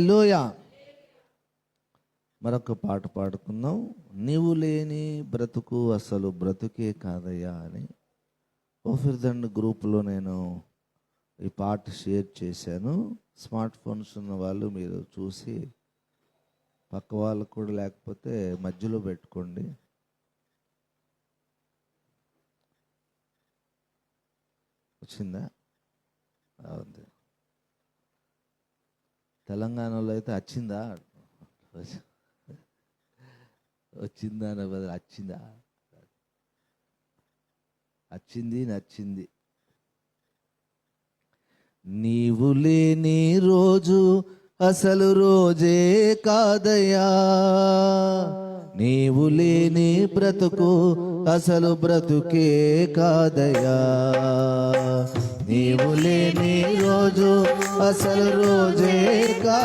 హలోయా మరొక పాట పాడుకుందాం. నీవు లేని బ్రతుకు అసలు బ్రతుకే కాదయ్యా అని. ఓఫిర్దండ్ గ్రూప్లో నేను ఈ పాట షేర్ చేశాను. స్మార్ట్ ఫోన్స్ ఉన్న వాళ్ళు మీరు చూసి పక్క వాళ్ళకు కూడా లేకపోతే మధ్యలో పెట్టుకోండి. వచ్చిందా? ఉంది తెలంగాణలో అయితే వచ్చిందా వచ్చిందా అనే బదులు వచ్చిందా వచ్చింది నచ్చింది. నీవు లేని రోజు అసలు రోజే కాదయ్యా. నీవు లేని బ్రతుకు అసలు బ్రతుకే కాదయ్యా. నీవు లేని రోజు అసలు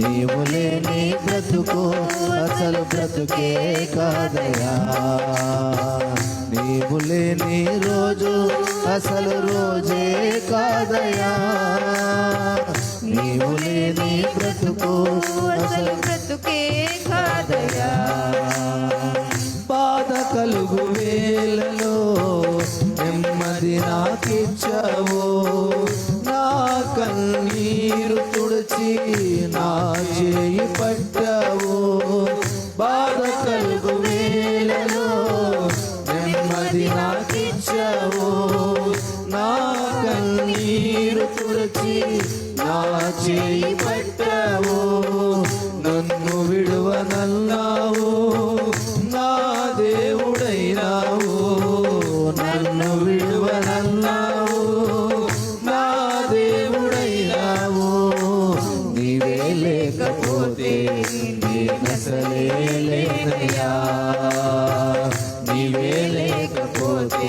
నీవులే నీ బ్రతుకు అసలు బ్రతుకే కాదయా నీవులే నీ రోజు అసలు రోజే కాదయా నీవులే నీ బ్రతుకు అసలు బ్రతుకే కాదయా బాధ కలుగు వేలలో నెమ్మది నాకిచ్చావు. కలుగు వేళలో నెమ్మది నాకిచ్చావు. నా కన్నీరు తుడిచి నా చేయి లేకపోతే నేనసలే లేనయ్యా నీవే లేకపోతే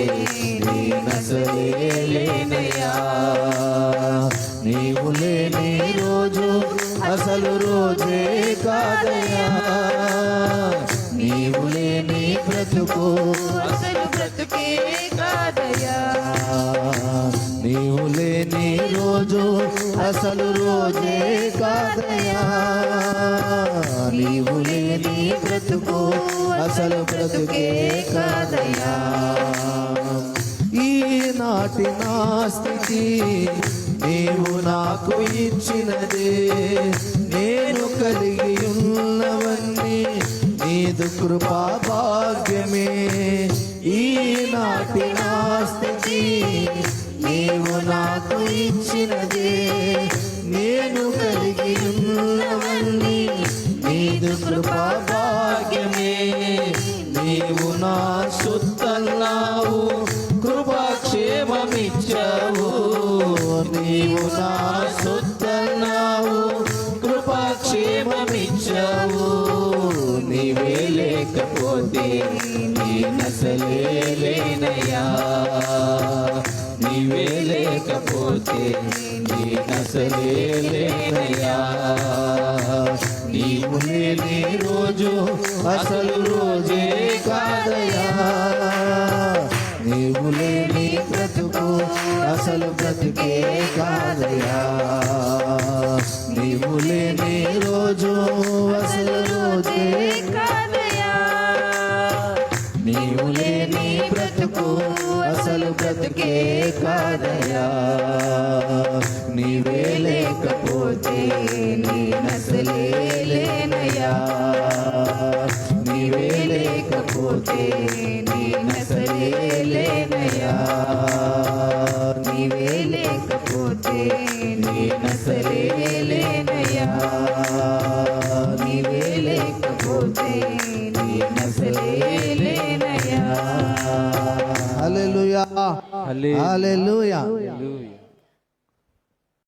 నేనసలే లేనయ్యా నీవు లేని రోజు అసలు రోజే కాదయ్యా. నీవు లేని బ్రతుకు అసలు బ్రతుకే అసలు రోజే కాదయా నీవు లేని బ్రతుకు అసలు బ్రతుకే కాదయా ఈనాటి నా స్థితి నీవు నాకు ఇచ్చినదే. నేను కలిగి ఉన్నవన్నీ నీదు కృపా భాగ్యమే. ఈనాటి నా స్థితి నీవు నాకు ఇచ్చినదే నేను కలిగి ఉన్నవన్నీ నీదు కృపా భాగ్యమే నీవు నా సుత్తన్నావు కృపాక్షేమమిచ్చావు. నీవు నా సుత్తన్నావు కృపాక్షేమమిచ్చావు. నీవే లేకపోతే నీ నసలే లేనయ్యా. నీవే లేకపోతే నీ నసలే లేనయ్యా నీవు లేని రోజు అసలు రోజే కాదయ్యా నీవు లేని బ్రతుకు అసలు బ్రతుకే కాదయ్యా నీవు లేని రోజు అసలు రోజే కాదయా నీవు లేని బ్రతుకు అసలు బ్రతుకే కాదయా నీవే లేకపోతే నీ నసలే నీవే లేకపోతే నీ నసలే నీవే లేకపోతే నీ నసలే నీవే లేకపోతే నేనసలే హల్లెలూయా. హల్లెలూయా.